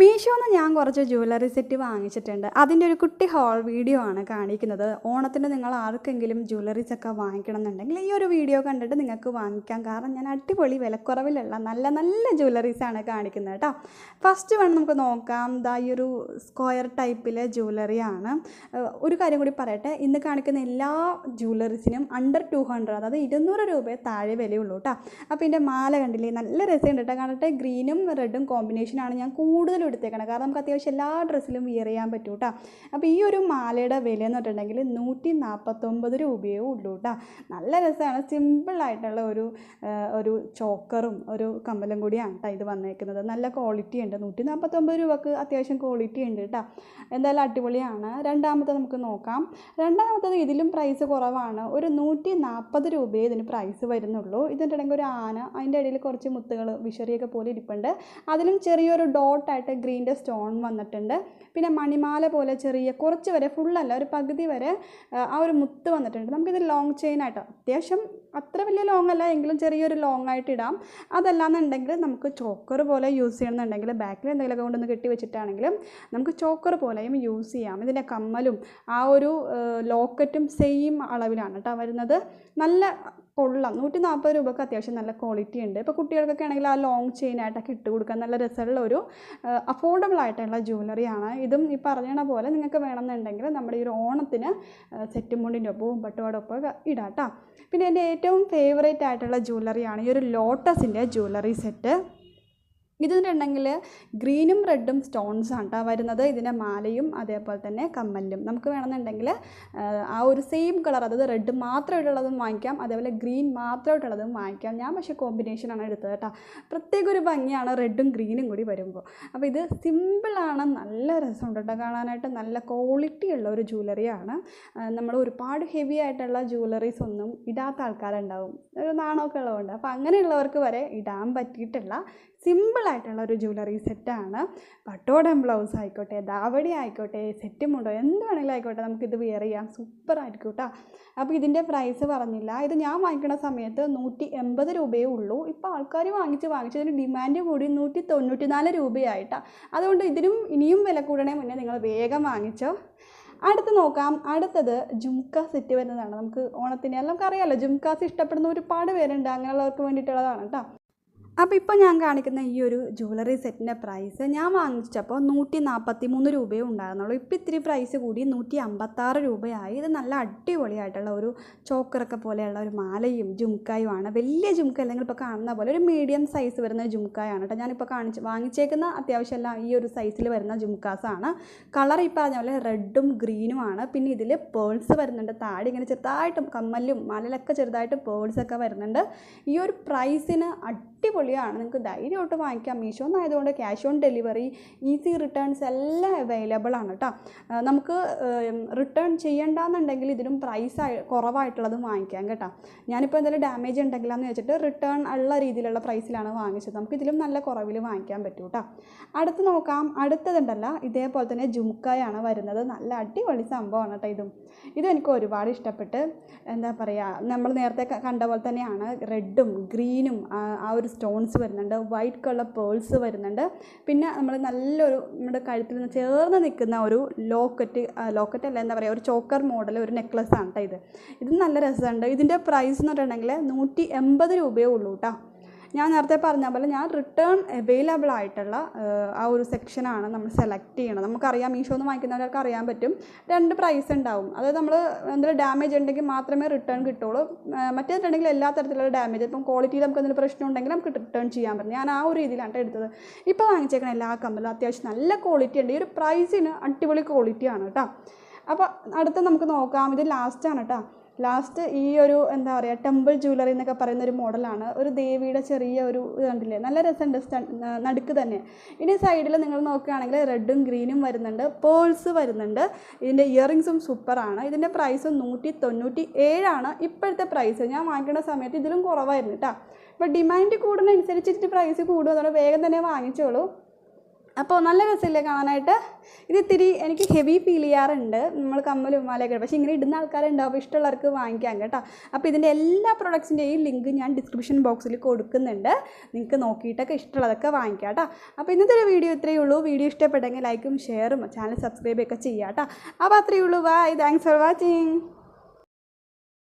മീഷോന്ന് ഞാൻ കുറച്ച് jewellery set വാങ്ങിച്ചിട്ടുണ്ട്. അതിന്റെ ഒരു കുട്ടി ഹോൾ വീഡിയോ ആണ് കാണിക്കുന്നത്. ഓണത്തിന് നിങ്ങൾ ആർക്കെങ്കിലും ജ്വല്ലറീസ് ഒക്കെ വാങ്ങിക്കണം എന്നുണ്ടെങ്കിൽ ഈ ഒരു വീഡിയോ കണ്ടിട്ട് നിങ്ങൾക്ക് വാങ്ങിക്കാം. കാരണം ഞാൻ അടിപൊളി വിലക്കുറവിലുള്ള നല്ല നല്ല ജ്വല്ലറീസ് ആണ് കാണിക്കുന്നത് കേട്ടോ ഫസ്റ്റ് വേണം നമുക്ക് നോക്കാം. ദാ ഈ ഒരു സ്ക്വയർ ടൈപ്പിലെ ജ്വല്ലറി ആണ്. ഒരു കാര്യം കൂടി പറയട്ടെ. ഇന്ന് കാണിക്കുന്ന എല്ലാ ജ്വല്ലറീസിനും അണ്ടർ ടു ഹൺഡ്രഡ് അതായത് ഇരുന്നൂറ് രൂപയെ താഴെ വിലയുള്ളൂ കേട്ടോ അപ്പോൾ ഇതിന്റെ മാല കണ്ടില്ലേ? നല്ല രസമുണ്ട് കേട്ടോ കാണട്ടെ ഗ്രീനും റെഡും കോമ്പിനേഷനാണ് ഞാൻ കൂടുതലും എടുത്തേക്കണം. കാരണം നമുക്ക് അത്യാവശ്യം എല്ലാ ഡ്രസ്സിലും വിയർ ചെയ്യാൻ പറ്റും കേട്ടോ അപ്പോൾ ഈ ഒരു മാലയുടെ വില എന്ന് പറഞ്ഞിട്ടുണ്ടെങ്കിൽ നൂറ്റി നാൽപ്പത്തൊമ്പത് രൂപയേ ഉള്ളൂ കേട്ടോ നല്ല രസമാണ്. സിമ്പിളായിട്ടുള്ള ഒരു ഒരു ചോക്കറും ഒരു കമ്മലും കൂടിയാണ് കേട്ടോ ഇത് വന്നേക്കുന്നത്. നല്ല ക്വാളിറ്റി ഉണ്ട്. നൂറ്റി നാൽപ്പത്തൊമ്പത് രൂപക്ക് അത്യാവശ്യം ക്വാളിറ്റി ഉണ്ട് കേട്ടോ എന്തായാലും അടിപൊളിയാണ്. രണ്ടാമത്തെ നമുക്ക് നോക്കാം. രണ്ടാമത്തത് ഇതിലും പ്രൈസ് കുറവാണ്. ഒരു നൂറ്റി നാൽപ്പത് രൂപയെ ഇതിന് പ്രൈസ് വരുന്നുള്ളൂ. ഇതിന്റെ ഒരു ആന അതിന്റെ ഇടയിൽ കുറച്ച് മുത്തുകൾ വിഷറിയൊക്കെ പോലെ ഇരിപ്പുണ്ട്. അതിലും ചെറിയൊരു ഡോട്ടായിട്ട് ഗ്രീന്റെ സ്റ്റോൺ വന്നിട്ടുണ്ട്. പിന്നെ മണിമാല പോലെ ചെറിയ കുറച്ച് വരെ ഫുള്ളല്ല ഒരു പകുതി വരെ ആ ഒരു മുത്ത് വന്നിട്ടുണ്ട്. നമുക്കിത് ലോങ് ചെയിൻ ആയിട്ട് അത്യാവശ്യം അത്ര വലിയ ലോങ് അല്ല എങ്കിലും ചെറിയൊരു ലോങ് ആയിട്ട് ഇടാം. അതല്ലാന്നുണ്ടെങ്കിൽ നമുക്ക് ചോക്കർ പോലെ യൂസ് ചെയ്യണമെന്നുണ്ടെങ്കിൽ ബാക്കിൽ എന്തെങ്കിലുമൊക്കെ കൊണ്ടൊന്ന് കെട്ടി വെച്ചിട്ടാണെങ്കിലും നമുക്ക് ചോക്കർ പോലെയും യൂസ് ചെയ്യാം. ഇതിന്റെ കമ്മലും ആ ഒരു ലോക്കറ്റും സെയിം അളവിലാണ് കേട്ടോ വരുന്നത്. നല്ല കൊള്ളാം. നൂറ്റി നാൽപ്പത് രൂപക്ക് അത്യാവശ്യം നല്ല ക്വാളിറ്റി ഉണ്ട്. ഇപ്പോൾ കുട്ടികൾക്കൊക്കെ ആണെങ്കിൽ ആ ലോങ് ചെയിൻ ആയിട്ടൊക്കെ ഇട്ട് കൊടുക്കാൻ നല്ല രസമുള്ള ഒരു അഫോർഡബിൾ ആയിട്ടുള്ള ജ്വല്ലറിയാണ് ഇതും ഈ പറഞ്ഞ പോലെ നിങ്ങൾക്ക് വേണമെന്നുണ്ടെങ്കിൽ നമ്മുടെ ഈ ഒരു ഓണത്തിന് സെറ്റും മുണ്ടിന്റെ ഒപ്പവും പട്ടുപാടൊപ്പം പിന്നെ എന്റെ ഏറ്റവും ഫേവറേറ്റ് ആയിട്ടുള്ള ജ്വല്ലറിയാണ് ഈ ഒരു ലോട്ടസിന്റെ ജ്വല്ലറി സെറ്റ് ഇതെന്നുണ്ടെങ്കിൽ ഗ്രീനും റെഡും സ്റ്റോൺസ് ആണ് വരുന്നത്. ഇതിന്റെ മാലയും അതേപോലെ തന്നെ കമ്മലും നമുക്ക് വേണമെന്നുണ്ടെങ്കിൽ ആ ഒരു സെയിം കളർ അതായത് റെഡ് മാത്രമായിട്ടുള്ളതും വാങ്ങിക്കാം. അതേപോലെ ഗ്രീൻ മാത്രമായിട്ടുള്ളതും വാങ്ങിക്കാം. ഞാൻ പക്ഷേ കോമ്പിനേഷനാണ് എടുത്തത് കേട്ടോ പ്രത്യേക ഒരു ഭംഗിയാണ് റെഡും ഗ്രീനും കൂടി വരുമ്പോൾ. അപ്പോൾ ഇത് സിമ്പിളാണ് നല്ല രസമുണ്ട് കേട്ടോ കാണാനായിട്ട് നല്ല ക്വാളിറ്റി ഉള്ള ഒരു ജ്വല്ലറിയാണ് നമ്മൾ ഒരുപാട് ഹെവി ആയിട്ടുള്ള ജ്വല്ലറീസ് ഒന്നും ഇടാത്ത ആൾക്കാരുണ്ടാവും. ഒരു നാണമൊക്കെ ഉള്ളതുകൊണ്ട്. അപ്പോൾ അങ്ങനെയുള്ളവർക്ക് വരെ ഇടാൻ പറ്റിയിട്ടുള്ള സിമ്പിളായിട്ടുള്ള ഒരു ജ്വല്ലറി സെറ്റാണ്. പട്ടോടൻ ബ്ലൗസ് ആയിക്കോട്ടെ ദാവടി ആയിക്കോട്ടെ സെറ്റ് മുണ്ടോ എന്ത് വേണമെങ്കിലും ആയിക്കോട്ടെ നമുക്കിത് വെയർ ചെയ്യാം. സൂപ്പർ ആയിരിക്കും കേട്ടോ അപ്പോൾ ഇതിന്റെ പ്രൈസ് പറഞ്ഞില്ല. ഇത് ഞാൻ വാങ്ങിക്കുന്ന സമയത്ത് നൂറ്റി എൺപത് രൂപയേ ഉള്ളൂ. ഇപ്പോൾ ആൾക്കാർ വാങ്ങിച്ച് വാങ്ങിച്ച് ഇതിന് ഡിമാൻഡ് കൂടി നൂറ്റി തൊണ്ണൂറ്റി നാല് രൂപയായിട്ടാണ് അതുകൊണ്ട് ഇതിനും ഇനിയും വില കൂടണേ മുന്നേ നിങ്ങൾ വേഗം വാങ്ങിച്ചോ. അടുത്ത് നോക്കാം. അടുത്തത് ജുംക്ക സെറ്റ് വരുന്നതാണ്. നമുക്ക് ഓണത്തിന് നമുക്കറിയാമല്ലോ ജുംക്കാസ് ഇഷ്ടപ്പെടുന്ന ഒരുപാട് പേരുണ്ട്. അങ്ങനെയുള്ളവർക്ക് വേണ്ടിയിട്ടുള്ളതാണ് കേട്ടോ അപ്പോൾ ഇപ്പോൾ ഞാൻ കാണിക്കുന്ന ഈ ഒരു ജ്വല്ലറി സെറ്റിന്റെ പ്രൈസ് ഞാൻ വാങ്ങിച്ചപ്പോൾ നൂറ്റി നാൽപ്പത്തി മൂന്ന് രൂപയേ ഉണ്ടായിരുന്നുള്ളൂ. ഇപ്പോൾ ഇത്തിരി പ്രൈസ് കൂടി നൂറ്റി അമ്പത്താറ് രൂപയായി. ഇത് നല്ല അടിപൊളിയായിട്ടുള്ള ഒരു ചോക്കറൊക്കെ പോലെയുള്ള ഒരു മാലയും ജുംക്കായുമാണ് വലിയ ജുംക്ക അല്ലെങ്കിൽ ഇപ്പോൾ കാണുന്ന പോലെ ഒരു മീഡിയം സൈസ് വരുന്ന ജുംക്കായാണ് കേട്ടോ ഞാനിപ്പോൾ കാണിച്ച് വാങ്ങിച്ചേക്കുന്ന അത്യാവശ്യം എല്ലാം ഈ ഒരു സൈസിൽ വരുന്ന ജുംക്കാസാണ് കളർ ഈ പറഞ്ഞ പോലെ റെഡും ഗ്രീനുമാണ് പിന്നെ ഇതിൽ പേൾസ് വരുന്നുണ്ട്. താടി ഇങ്ങനെ ചെറുതായിട്ടും കമ്മലും മാലയിലൊക്കെ ചെറുതായിട്ട് പേൾസൊക്കെ വരുന്നുണ്ട്. ഈ ഒരു പ്രൈസിന് അടിപൊളിയാണ്. നിങ്ങൾക്ക് ധൈര്യമായിട്ട് വാങ്ങിക്കാം. Meesho എന്നായതുകൊണ്ട് cash on delivery easy returns എല്ലാം അവൈലബിൾ ആണ് കേട്ടോ നമുക്ക് റിട്ടേൺ ചെയ്യണ്ടെന്നുണ്ടെങ്കിൽ ഇതിനും പ്രൈസ് കുറവായിട്ടുള്ളത് വാങ്ങിക്കാം കേട്ടോ. ഞാനിപ്പോൾ എന്തെങ്കിലും ഡാമേജ് ഉണ്ടെങ്കിലാന്ന് വെച്ചിട്ട് റിട്ടേൺ ഉള്ള രീതിയിലുള്ള പ്രൈസിലാണ് വാങ്ങിച്ചത്. നമുക്ക് ഇതിലും നല്ല കുറവിൽ വാങ്ങിക്കാൻ പറ്റും കേട്ടോ അടുത്ത് നോക്കാം. അടുത്തതുണ്ടല്ല. ഇതേപോലെ തന്നെ ജുംക്കായാണ് വരുന്നത്. നല്ല അടിപൊളി സംഭവമാണ് കേട്ടോ ഇതും. ഇതും എനിക്ക് ഒരുപാട് ഇഷ്ടപ്പെട്ട് എന്താ പറയുക നമ്മൾ നേരത്തെ കണ്ട പോലെ തന്നെയാണ്. റെഡും ഗ്രീനും ആ ഒരു സ്റ്റോൺസ് വരുന്നുണ്ട് വൈറ്റ് കളർ പേൾസ് വരുന്നുണ്ട്. പിന്നെ നമ്മൾ നല്ലൊരു നമ്മുടെ കഴുത്തിൽ നിന്ന് ചേർന്ന് നിൽക്കുന്ന ഒരു ലോക്കറ്റ് ലോക്കറ്റ് അല്ല എന്താ പറയുക ഒരു ചോക്കർ മോഡൽ ഒരു നെക്ലസ് ആണ് കേട്ടോ ഇത്. ഇത് നല്ല രസമുണ്ട്. ഇതിന്റെ പ്രൈസ് എന്ന് പറഞ്ഞിട്ടുണ്ടെങ്കിൽ നൂറ്റി എൺപത് രൂപയേ ഉള്ളൂ കേട്ടോ ഞാൻ നേരത്തെ പറഞ്ഞ പോലെ ഞാൻ റിട്ടേൺ അവൈലബിൾ ആയിട്ടുള്ള ആ ഒരു സെക്ഷനാണ് നമ്മൾ സെലക്ട് ചെയ്യണം നമുക്കറിയാം മീഷോ എന്ന് വാങ്ങിക്കുന്നവർക്ക് അറിയാൻ പറ്റും. രണ്ട് പ്രൈസ് ഉണ്ടാവും. അതായത് നമ്മൾ എന്തെങ്കിലും ഡാമേജ് ഉണ്ടെങ്കിൽ മാത്രമേ റിട്ടേൺ കിട്ടുള്ളൂ. മറ്റേതുണ്ടെങ്കിൽ എല്ലാ തരത്തിലുള്ള ഡാമേജ് ഇപ്പം ക്വാളിറ്റിയിൽ നമുക്ക് എന്തെങ്കിലും പ്രശ്നം ഉണ്ടെങ്കിൽ നമുക്ക് റിട്ടേൺ ചെയ്യാൻ പറ്റും. ഞാൻ ആ ഒരു രീതിയിലാണ് എടുത്തത്. ഇപ്പോൾ വാങ്ങിച്ചേക്കണ എല്ലാ കമ്മലും അത്യാവശ്യം നല്ല ക്വാളിറ്റി ഉണ്ട്. ഈ ഒരു പ്രൈസിന് അടിപൊളി ക്വാളിറ്റിയാണ് കേട്ടോ. അപ്പോൾ അടുത്ത നമുക്ക് നോക്കാം. ഇത് ലാസ്റ്റാണ് കേട്ടോ. ലാസ്റ്റ് ഈ ഒരു എന്താ പറയുക ടെമ്പിൾ ജ്വല്ലറി എന്നൊക്കെ പറയുന്ന ഒരു മോഡലാണ്. ഒരു ദേവിയുടെ ചെറിയ ഒരു ഇത് കണ്ടില്ലേ? നല്ല രസമുണ്ട് നടുക്ക് തന്നെ. ഇനി സൈഡിൽ നിങ്ങൾ നോക്കുകയാണെങ്കിൽ റെഡും ഗ്രീനും വരുന്നുണ്ട് പേൾസ് വരുന്നുണ്ട്. ഇതിന്റെ ഇയറിങ്സും സൂപ്പറാണ്. ഇതിന്റെ പ്രൈസ് നൂറ്റി തൊണ്ണൂറ്റി ഏഴാണ് ഇപ്പോഴത്തെ പ്രൈസ്. ഞാൻ വാങ്ങിക്കേണ്ട സമയത്ത് ഇതിലും കുറവായിരുന്നു കേട്ടോ അപ്പോൾ ഡിമാൻഡ് കൂടുന്നതനുസരിച്ചിട്ട് പ്രൈസ് കൂടും. അതുകൊണ്ട് വേഗം തന്നെ വാങ്ങിച്ചോളൂ. അപ്പോൾ നല്ല രസമില്ലേ കാണാനായിട്ട്? ഇത് ഇത്തിരി എനിക്ക് ഹെവി ഫീൽ ചെയ്യാറുണ്ട്. നമ്മൾ കമ്മലും മാലയൊക്കെ പക്ഷേ ഇങ്ങനെ ഇടുന്ന ആൾക്കാരുണ്ടാവും. ഇഷ്ടമുള്ളവർക്ക് വാങ്ങിക്കാം കേട്ടോ. അപ്പോൾ ഇതിന്റെ എല്ലാ പ്രൊഡക്ട്സിന്റെയും ലിങ്ക് ഞാൻ ഡിസ്ക്രിപ്ഷൻ ബോക്സിൽ കൊടുക്കുന്നുണ്ട്. നിങ്ങൾക്ക് നോക്കിയിട്ടൊക്കെ ഇഷ്ടമുള്ളതൊക്കെ വാങ്ങിക്കാം കേട്ടോ. അപ്പോൾ ഇന്നത്തെ ഒരു വീഡിയോ ഇത്രയേ ഉള്ളൂ. വീഡിയോ ഇഷ്ടപ്പെട്ടെങ്കിൽ ലൈക്കും ഷെയറും ചാനൽ സബ്സ്ക്രൈബൊക്കെ ചെയ്യാം കേട്ടോ. അപ്പോൾ അത്രയേ ഉള്ളൂ. Bye thanks for watching